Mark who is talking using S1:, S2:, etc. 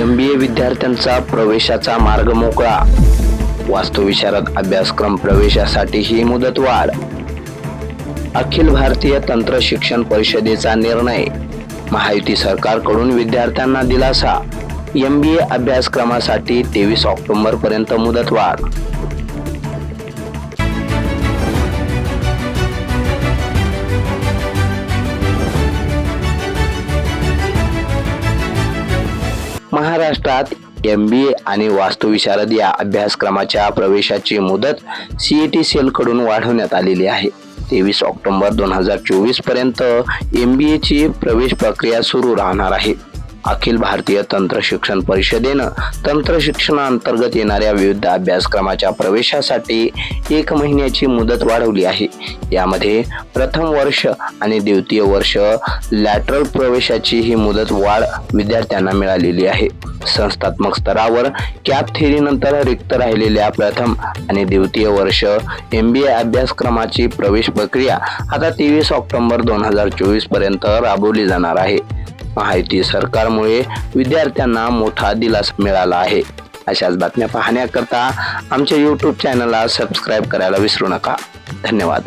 S1: M बी ए विद्यार्थ्यांचा प्रवेशाचा मार्ग मोकळा. वास्तुविशारद अभ्यासक्रम प्रवेशासाठी ही मुदतवाढ. अखिल भारतीय तंत्र शिक्षण परिषदेचा निर्णय. महायुती सरकारकडून विद्यार्थ्यांना दिलासा. एम बी ए अभ्यासक्रमासाठी तेवीस ऑक्टोबर पर्यंत मुदतवाढ. महाराष्ट्रात एम बी ए आणि वास्तुविशारद या अभ्यासक्रमाच्या प्रवेशाची मुदत सी ई टी सेलकडून वाढवण्यात आलेली आहे. तेवीस ऑक्टोंबर दोन हजार चोवीसपर्यंत एम बी एची प्रवेश प्रक्रिया सुरू राहणार आहे. अखिल भारतीय तंत्र शिक्षण परिषदेनं तंत्र शिक्षणाअंतर्गत येणाऱ्या विविध अभ्यासक्रमाच्या प्रवेशासाठी एक महिन्याची मुदत वाढवली आहे. यामध्ये प्रथम वर्ष आणि द्वितीय वर्ष लॅटरल प्रवेशाची ही मुदत वाढ विद्यार्थ्यांना मिळालेली आहे. संस्थात्मक स्तरावर कॅप थेरीनंतर रिक्त राहिलेल्या प्रथम आणि द्वितीय वर्ष एम बी ए अभ्यासक्रमाची प्रवेश प्रक्रिया आता तेवीस ऑक्टोबर दोन हजार चोवीसपर्यंत राबवली जाणार आहे. माहिती सरकारमुळे विद्यार्थ्यांना मोठा दिलासा मिळाला आहे. अशाच बातम्या पाहण्याकरता आमच्या यूट्यूब चॅनलला सबस्क्राईब करायला विसरू नका. धन्यवाद.